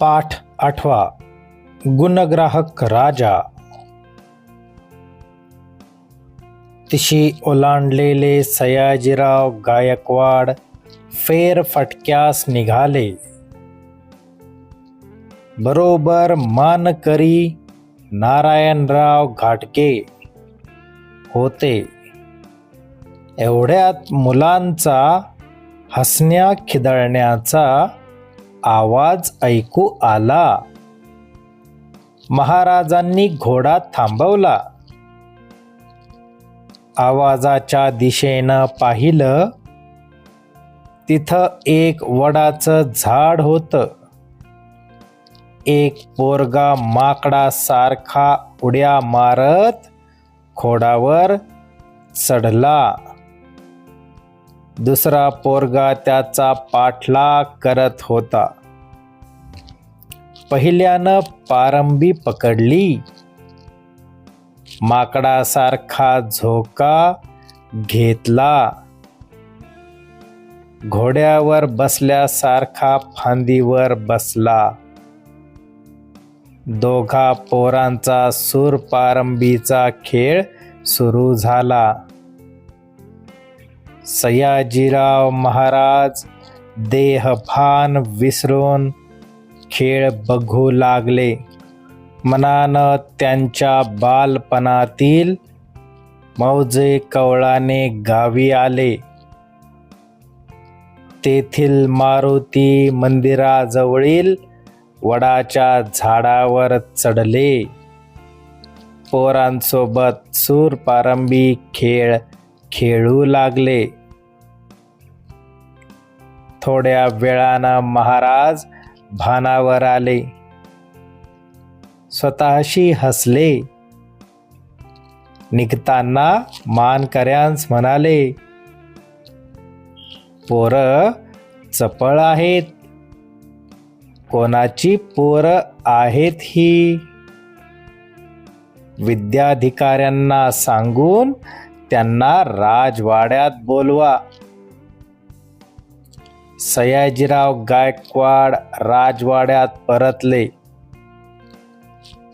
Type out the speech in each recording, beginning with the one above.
पाठ आठवा. गुणग्राहक राजा. तिशी ओलांडलेले सयाजीराव गायकवाड फेरफटक्यास निघाले. बरोबर मानकरी नारायणराव घाटके होते. एवढ्यात मुलांचा हसण्या खिदळण्याचा आवाज ऐकू आला. महाराजांनी घोडा थांबवला. आवाजाच्या दिशेनं पाहिलं तिथं एक वडाचं झाड होतं. एक पोरगा माकडासारखा उड्या मारत खोडावर चढला. दुसरा पोरगा त्याचा पाठलाग करत होता. पहिल्यानं पारंबी पकडली. माकडासारखा झोका घेतला. घोड्यावर बसल्यासारखा फांदीवर बसला. दोघा पोरांचा सूर पारंबीचा खेळ सुरू झाला. सयाजीराव महाराज देहभान विसरून खेळ बघू लागले. मनानं त्यांच्या बालपणातील मौजे कवळाने गावी आले. तेथील मारुती मंदिराजवळील वडाच्या झाडावर चढले. पोरांसोबत सूर पारंबी खेळ खेळू लागले. थोड्या वेळानं महाराज भानावर आले. स्वतःशी हसले. निघताना मानकऱ्यांस म्हणाले पोर चपळ आहेत. कोणाची पोर आहेत ही? विद्याधिकाऱ्यांना सांगून त्यांना राजवाड्यात बोलवा. सयाजीराव गायकवाड राजवाड्यात परतले.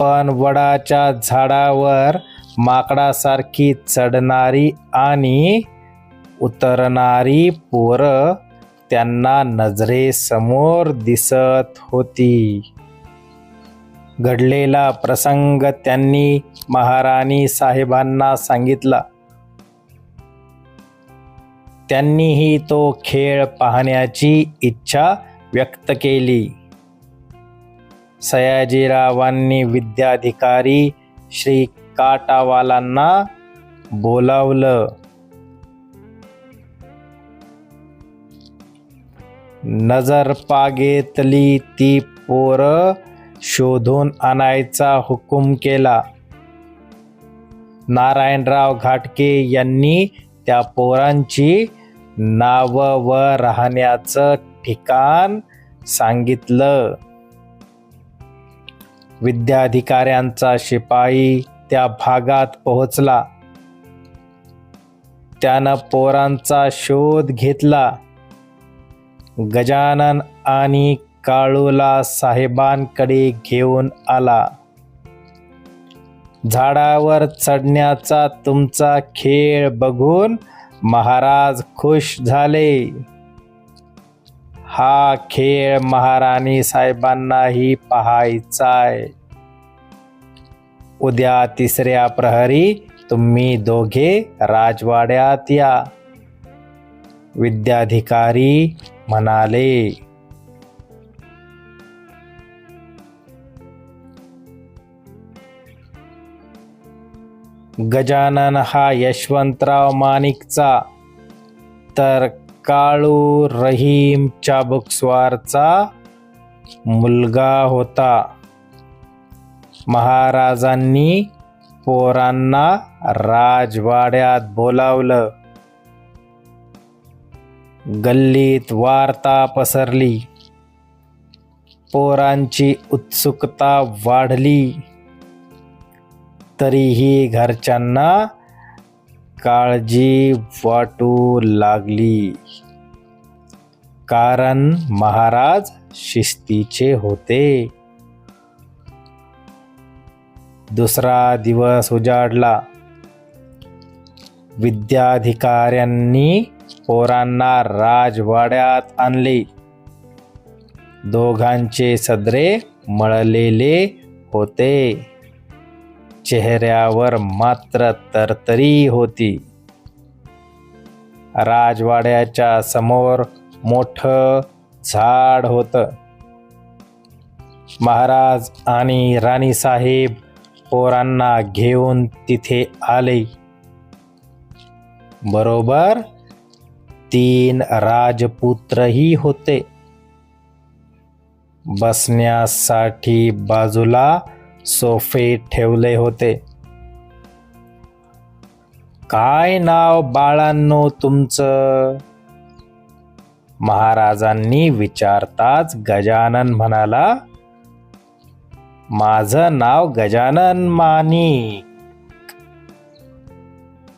पण वडाच्या झाडावर माकडासारखी चढणारी आणि उतरणारी पोरं त्यांना नजरेसमोर दिसत होती. घडलेला प्रसंग त्यांनी महाराणी साहेबांना सांगितला. त्यांनीही तो खेळ पाहण्याची इच्छा व्यक्त केली. सयाजीरावांनी विद्याधिकारी श्री काटावालांना बोलावलं. नजर पागेतली ती पोरं शोधून आणायचा हुकूम केला. नारायणराव घाटके यांनी त्या पोरांची नाव व राहण्याचं ठिकाण सांगितलं. विद्याधिकाऱ्यांचा शिपाई त्या भागात पोहोचला. त्यानं पोरांचा शोध घेतला. गजानन आणि काळूला साहेबांकडे घेऊन आला. झाडावर चढण्याचा तुमचा खेळ बघून महाराज खुश झाले. हा खेळ महाराणी साहेबांनाही पाहायचाय. उद्या तिसऱ्या प्रहरी तुम्ही दोघे राजवाड्यात या. विद्याधिकारी म्हणाले गजानन हा यशवंतराव माणिकचा तर काळू रहीम चाबुकस्वारचा मुलगा होता. महाराजांनी पोरांना राजवाड्यात बोलावलं. गल्लीत वार्ता पसरली. पोरांची उत्सुकता वाढली. तरीही घरच्यांना काळजी वाटू लागली. कारण महाराज शिस्तीचे होते. दुसरा दिवस उजाडला. विद्याधिकाऱ्यांनी पोरांना राजवाड्यात आणले. दोघांचे सदरे मळलेले होते. चेहऱ्यावर मात्र तरतरी होती. राजवाड्याच्या समोर मोठं झाड होतं. महाराज आणि राणीसाहेब पोरांना घेऊन तिथे आले. बरोबर तीन राजपुत्रही होते. बसण्यासाठी बाजूला सोफे ठेवले होते. काय नाव बाळांनो तुमचं? महाराजांनी विचारताच गजानन म्हणाला माझं नाव गजानन मानी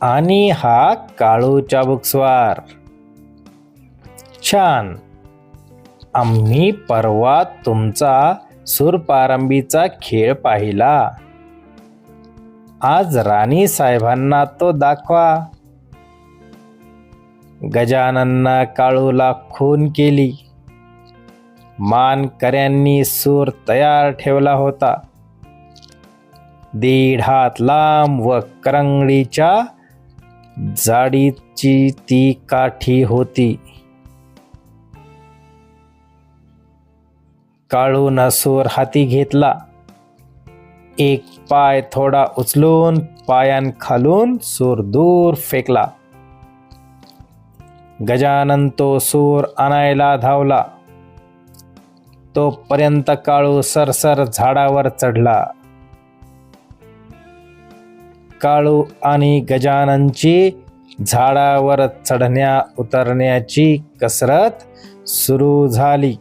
आणि हा काळू चाबुकस्वार छान. आम्ही परवा तुमचा सुरपारंबीचा खेळ पाहिला. आज राणी साहेबांना तो दाखवा. गजानननं काळूला खून केली. मानकऱ्यांनी सूर तयार ठेवला होता. दीड हात लांब व करंगडीच्या जाडीची ती काठी होती. काळून सूर हाती घेतला. एक पाय थोडा उचलून पायान खालून सूर दूर फेकला. गजानन तो सूर आणायला धावला. तोपर्यंत काळू सरसर झाडावर चढला. काळू आणि गजाननची झाडावर चढण्या उतरण्याची कसरत सुरू झाली.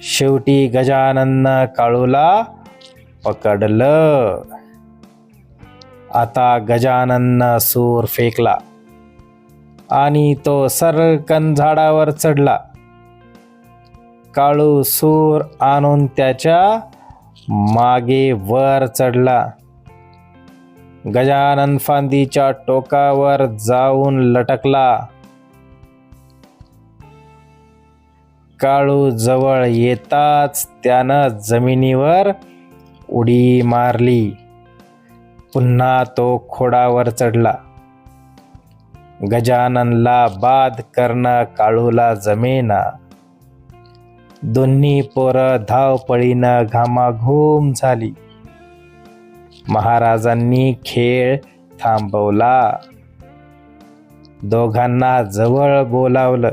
शेवटी गजानननं काळूला पकडलं. आता गजानननं सूर फेकला आणि तो सरकन झाडावर चढला. काळू सूर आणून त्याच्यामागे वर चढला. गजानन फांदीच्या टोकावर जाऊन लटकला. काळू जवळ येताच त्यानं जमिनीवर उडी मारली. पुन्हा तो खोडावर चढला. गजाननला बाद करणं काळूला जमेना. दोन्ही पोरं धावपळीनं घामाघूम झाली. महाराजांनी खेळ थांबवला. दोघांना जवळ बोलावलं.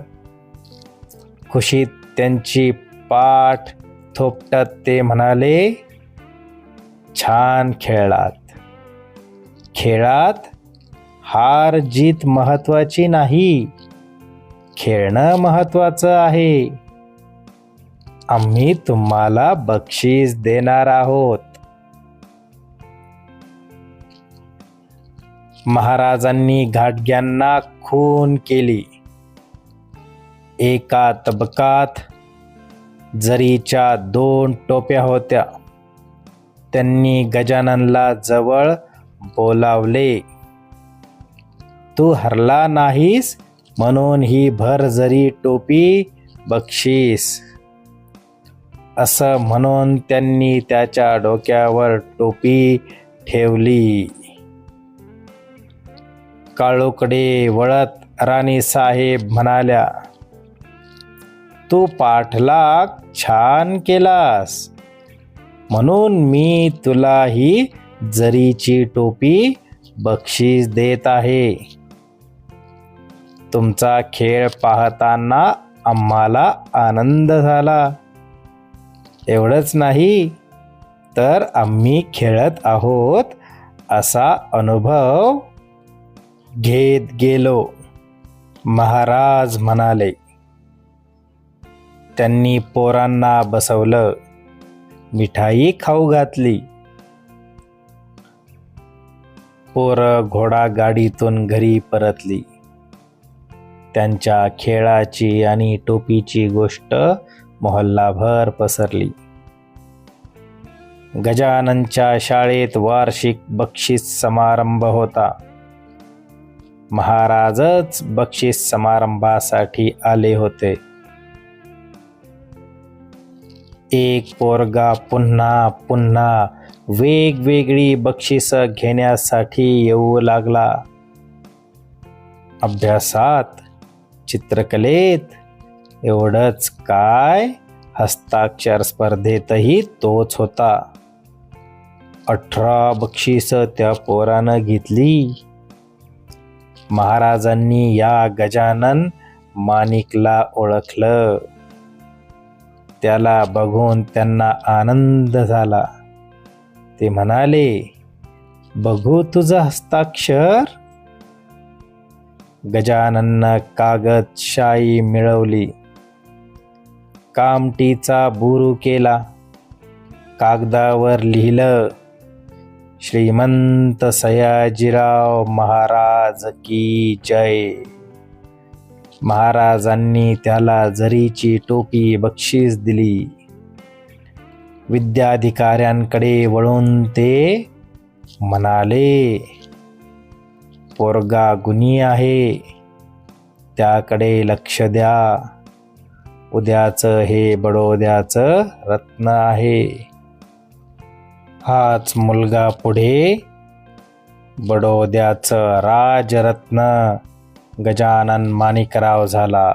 खुशीत त्यांची पाठ थोपटत ते म्हणाले छान खेळात खेळात हार जीत महत्वाची नाही. खेळणं महत्वाचं आहे. आम्ही तुम्हाला बक्षीस देणार आहोत. महाराजांनी घाटग्यांना खून केली. एका तबकात जरीच्या दोन टोप्या होत्या त्यांनी गजाननला जवळ बोलावले तू हरला नाहीस म्हणून ही भर जरी टोपी बक्षीस. असं म्हणून त्यांनी त्याच्या डोक्यावर टोपी ठेवली. काळोकडे वळत राणी साहेब म्हणाल्या तू पाठलाग छान केलास. म्हणून मी तुला ही जरीची टोपी बक्षीस देत आहे. तुमचा खेळ पाहताना आम्हाला आनंद झाला. एवढंच नाही तर आम्ही खेळत आहोत असा अनुभव घेत गेलो. महाराज म्हणाले त्यांनी पोरांना बसवलं. मिठाई खाऊ घातली. पोरं घोडा गाडीतून घरी परतली. त्यांच्या खेळाची आणि टोपीची गोष्ट मोहल्लाभर पसरली. गजाननच्या शाळेत वार्षिक बक्षीस समारंभ होता. महाराजच बक्षीस समारंभासाठी आले होते. एक पोरगा पुन्हा पुन्हा वेगवेगळी बक्षिसं घेण्यासाठी येऊ लागला. अभ्यासात चित्रकलेत एवढंच काय? हस्ताक्षर स्पर्धेतही तोच होता. अठरा बक्षीस त्या पोरानं घेतली. महाराजांनी या गजानन माणिकला ओळखलं. त्याला बघून त्यांना आनंद झाला. ते म्हणाले बघू तुझं हस्ताक्षर. गजानननं कागद शाई मिळवली. कामटीचा बुरू केला. कागदावर लिहिलं श्रीमंत सयाजीराव महाराज की जय. महाराजांनी त्याला जरीची टोपी बक्षीस दिली. विद्याधिकाऱ्यांकडे वळून ते म्हणाले पोरगा गुणी आहे. त्याकडे लक्ष द्या. उद्याचं हे बडोद्याचं रत्न आहे. हाच मुलगा पुढे बडोद्याचं राजरत्न. गजानन माणिकराव झाला.